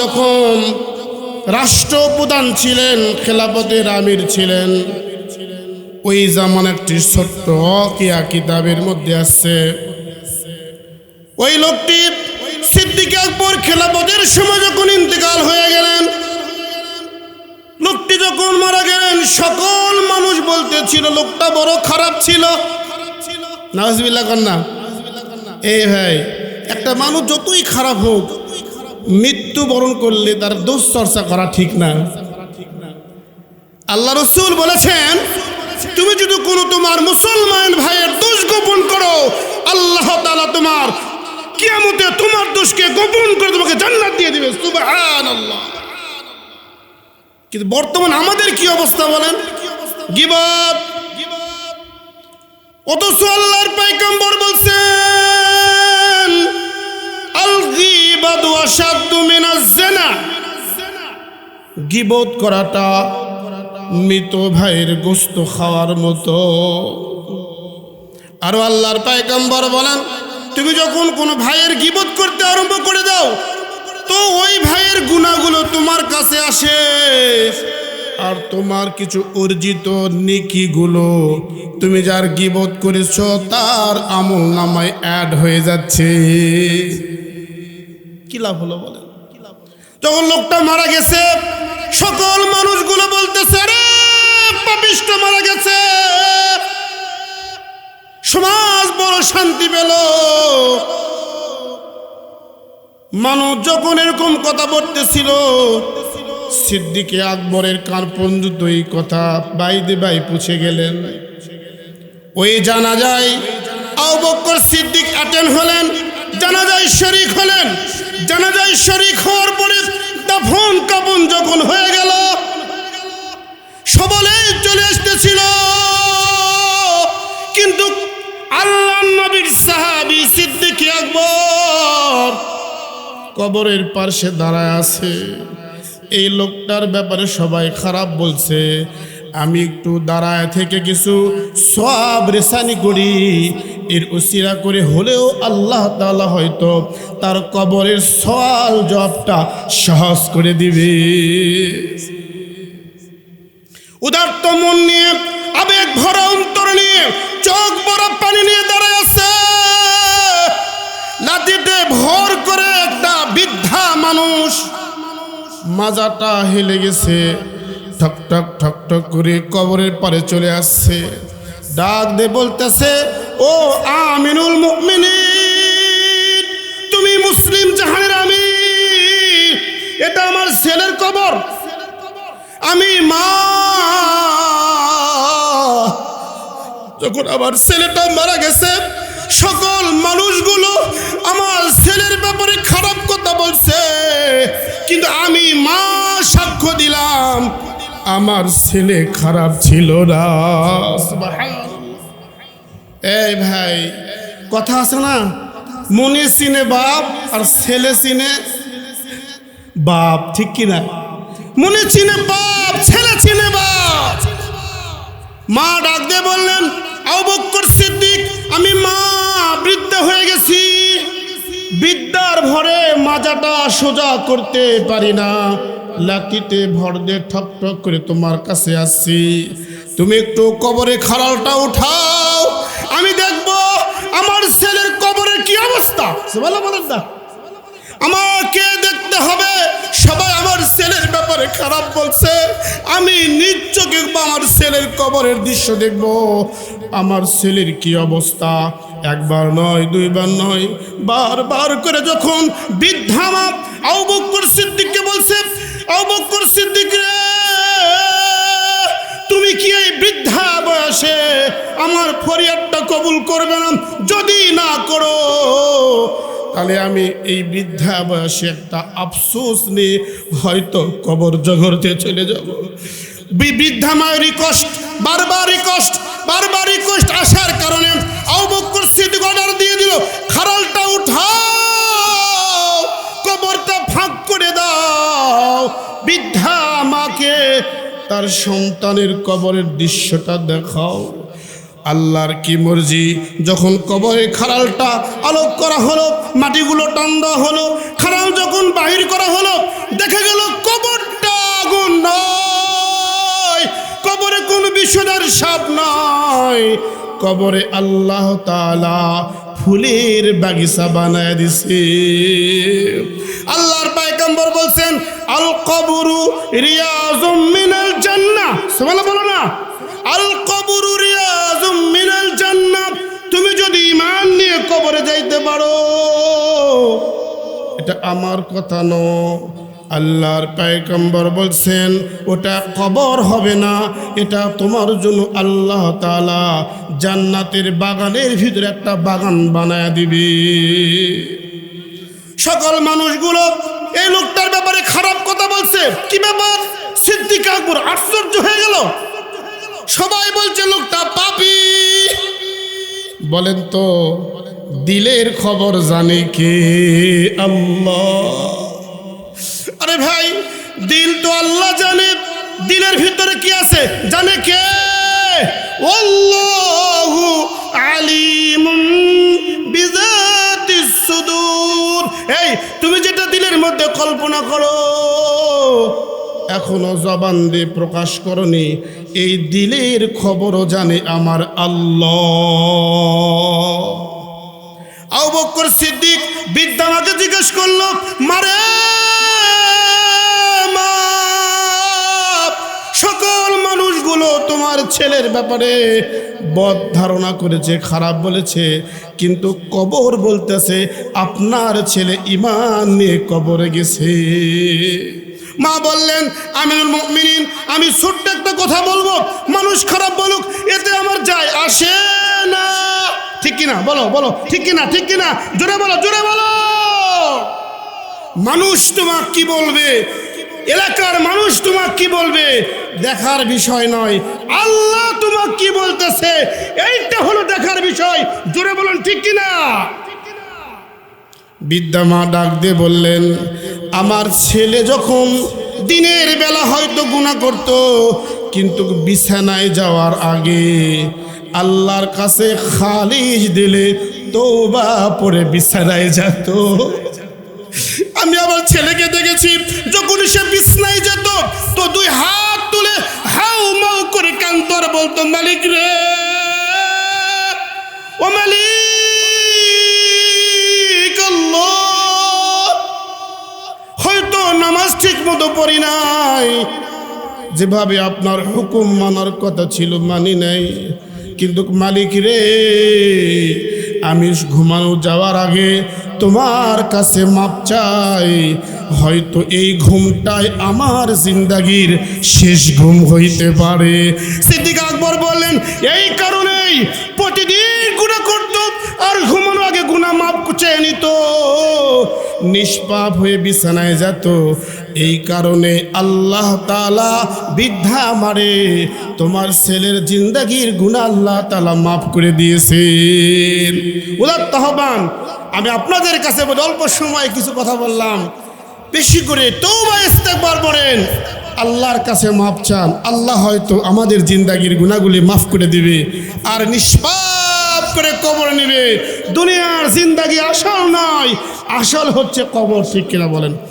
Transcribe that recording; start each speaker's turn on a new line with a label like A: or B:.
A: যখন রাষ্ট্রপ্রধান ছিলেন, খেলাপতের আমির ছিলেন, ওই জামান একটি ছোট্ট অকিয়া কিতাবের মধ্যে আছে, ওই লোকটি সিদ্দিক আকবর খেলাপতের সময় যখন ইন্তেকাল হয়ে গেলেন, লোকটি যখন মারা গেলেন, সকল মানুষ বলতেছিল, লোকটা বড় খারাপ ছিল। নাজবিল্লা কন্যা, এই ভাই, একটা মানুষ যতই খারাপ হোক মৃত্যু বরণ করলে তার দোষ চর্চা করা ঠিক না। আল্লাহ রসুল বলেছেন, তুমি যদি কোনো তোমার মুসলমান ভাইয়ের দোষ গোপন করো, আল্লাহ তালা তোমার কিয়ামতে তোমার দোষকে গোপন করে তোমাকে জান্নাত দিয়ে দিবে। কিন্তু বর্তমান আমাদের কি অবস্থা বলেন? গিবত। অথচ আল্লাহর পাইকাম্বর বলছেন গিবত করাটা মৃত ভাইয়ের গোস্ত খাওয়ার মতো। আরও আল্লাহর পায়গাম্বর বলেন, তুমি যখন কোনো ভাইয়ের গিবত করতে আরম্ভ করে দাও, তো ওই ভাইয়ের গুণাগুলো তোমার কাছে আসে। আর তোমার কিছু অর্জিত নিকিগুলো তুমি যার গিবত করেছ, তার আমল নামায় অ্যাড হয়ে যাচ্ছে। কি লাভ হলো বলেন? যখন লোকটা মারা গেছে, সকল মানুষগুলো বলতেছে রে পাপিষ্ট মারা গেছে। সমাজ বড় শান্তি পেল। মানুষ যখন এরকম কথা বলতেছিল, সিদ্দিকে আকবরের কান পর্যন্ত এই কথা বাইদে বাই পুছে গেলেন। ওই জানা যায় আউ বক্কর সিদ্দিক অ্যাটেন্ড হলেন। জানা যায় শরিক হলেন। জানা যায় শরিক হওয়ার পরে দাফন কাপন যখন হয়ে গেল, সবলে চলে আসতেছিল। কিন্তু আল্লাহ নবীর সাহাবি সিদ্দিক আকবর কবরের পার্শ্বে দাঁড়ায় আছে। এই লোকটার ব্যাপারে সবাই খারাপ বলছে। আমি একটু দাঁড়ায় থেকে কিছু সব রেসানি করি। এর উসিরা করে হলেও আল্লাহ তালা হয়তো তার কবরের সওয়াল জবটা সহজ করে দিবে। উদার্ত মন নিয়ে, আবেগ ভরা অন্তর নিয়ে, চোখ বড় পানি নিয়ে দাঁড়ায় আছে। লাঠিতে ভর করে একটা বৃদ্ধা মানুষ মাজাটা হেলে গেছে। ঠক ঠক ঠক ঠক করে কবরের পারে চলে আসছে। ডাক দে বলতেছে, ও আমিনুল মুমিনিন, তুমি মুসলিম জাহানের আমি এটা আমার ছেলের কবর। আমি মা যখন আমার ছেলেটা মারা গেছে, সকল মানুষগুলো আমার ছেলের ব্যাপারে খারাপ কথা বলছে। কিন্তু আমি মা আমার ছেলে খারাপ ছিল না। এই ভাই, কথা আছে না? মনে চিনে বাপ আর ছেলে চিনে বাপ, ঠিক কিনা? মনে চিনে বাপ, ছেলে চিনে বাপ। মা ডাক দিয়ে বললেন আবক্কর সিদ্দিক, আমি মা, বৃদ্ধা হয়ে গেছি। বিদ্যার ভরে মাজাটা সোজা করতে পারি না। লাকিতে ভর দিয়ে ঠক ঠক করে তোমার কাছে আসছি। তুমি একটু কবরে খাড়ালটা উঠাও। আমি দেখব আমার ছেলের কবরের কি অবস্থা। বলো বলেন না। আমাকে দেখতে হবে। সবাই আমার ছেলের ব্যাপারে খারাপ বলছে। আমি নিজ আমার ছেলের কবরের দৃশ্য দেখব। আমার ছেলের কি অবস্থা? একবার নয়, দুইবার নয়, বারবার করে যখন বৃদ্ধা মা আবক্কর সিদ্দিককে বলছে আবক্কর সিদ্দিক, তুমি কি এই বৃদ্ধা বয়সে আমার ফরিয়াদটা কবুল করবে না? যদি না করো, তাহলে আমি এই বৃদ্ধা বয়সে একটা আফসোস নিয়ে হয়তো কবর জগরতে চলে যাব। বৃদ্ধা মায়েরই কষ্ট বারবারই কষ্ট বারবারই তার সন্তানের কবরের দৃশ্যটা দেখাও। আল্লাহর কি মর্জি, যখন কবরে খাড়ালটা আলোক করা হলো, মাটিগুলো টান দেওয়া হলো, খাড়াল যখন বাহির করা হলো, দেখা গেল কবরটা আগুন নয় কবরে কোন বিষধর সাপ নয় কবরে আল্লাহ তালা ফুলের বাগিচা বানায় দিছে। আল্লাহর পায়কাম্বর বলছেন, আল কবরু রিয়াজুম মিনাল জান্নাহ সুবহানাল্লাহ বলো না। আল কবরু রিয়াজুম মিনাল জান্নাহ তুমি যদি ঈমান নিয়ে কবরে যাইতে পারো। এটা আমার কথা ন। আল্লাহর পায়গম্বর বলছেন, ওটা কবর হবে না। এটা তোমার জন্য আল্লাহ তাআলা জান্নাতের বাগানের ভিতরে একটা বাগান বানায় দিবে। সকল মানুষগুলো, এই লোকটার ব্যাপারে খারাপ কথা বলছে। কি ব্যাপার? সিদ্দিক আকবর আশ্চর্য হয়ে গেল। সবাই বলছে, লোকটা পাপী। বলেন তো, দিলের খবর জানে কে? আল্লাহ। আরে ভাই, দিল তো আল্লাহ জানে। দিলের ভিতরে কি আছে? জানে কে? আল্লাহু আলিমুম বিজাতিস সুদূর। এই, তুমি যেটা দিলের মধ্যে কল্পনা করো। এখনও জবান দিয়ে প্রকাশ করনি। এই দিলের খবরও জানে আমার আল্লাহ। সিদ্দিক বিদ্যা মাকে জিজ্ঞেস করল, মারে সকল মানুষগুলো তোমার ছেলের ব্যাপারে বদ ধারণা করেছে, খারাপ বলেছে, কিন্তু কবর বলতেছে, আপনার ছেলে ইমান নিয়ে কবরে গেছে। মা বললেন আমিনুল মুমিনিন, আমি ছোট্ট একটা কথা বলব। মানুষ খারাপ বলুক, এতে আমার যায় আসে না। ঠিক কিনা? বলো বলো। ঠিক কিনা? ঠিক কিনা? জোরে বলো জোরে বলো। মানুষ তোমাক কি বলবে? এলাকার মানুষ তোমাক কি বলবে? দেখার বিষয় নয়। আল্লাহ তোমাক কি বলতেছে? এইটা হলো দেখার বিষয়। জোরে বলুন, ঠিক কিনা? বিদ্যা মা ডাক দিয়ে বললেন, আমার ছেলে যখন দিনের বেলা হয়তো গুণা করত, কিন্তু বিছানায় যাওয়ার আগে আল্লাহর কাছে খালিজ দিলে তৌবা পরে বিছানায় যেত। আমি আমার ছেলেকে দেখেছি, যখন সে বিছনায় যেত, তো দুই হাত তুলে হাউ মাউ করে কান্তর বলতো, মালিক রে, ও মালিক মতো পড়ি নাই। যেভাবে আপনার হুকুম মানার কথা ছিল মানি নাই। কিন্তু মালিক রে, আমি ঘুমানো যাওয়ার আগে তোমার কাছে মাপ চাই। হয়তো এই ঘুমটাই আমার জিন্দাগির শেষ ঘুম হইতে পারে। সিদ্দিক আকবর বললেন, এই কারণেই প্রতিদিন গুণা করত আর ঘুমানোর নিষ্পাপ হয়ে বিছানায় যেত। এই কারণে আল্লাহ তালা বৃদ্ধা মারে। তোমার ছেলের জিন্দাগির গুণা আল্লাহ তালা মাফ করে দিয়েছে উদার তহবান, আমি আপনাদের কাছে অল্প সময় কিছু কথা বললাম। বেশি করে তৌবা ইস্তেকবার পড়েন। আল্লাহর কাছে মাপ চান। আল্লাহ হয়তো আমাদের জিন্দাগির গুণাগুলি মাফ করে দিবে আর নিষ্পাপ করে কবর নেবে। দুনিয়ার জিন্দাগি আসল নয় আসল হচ্ছে কবর ঠিক কিনা বলেন?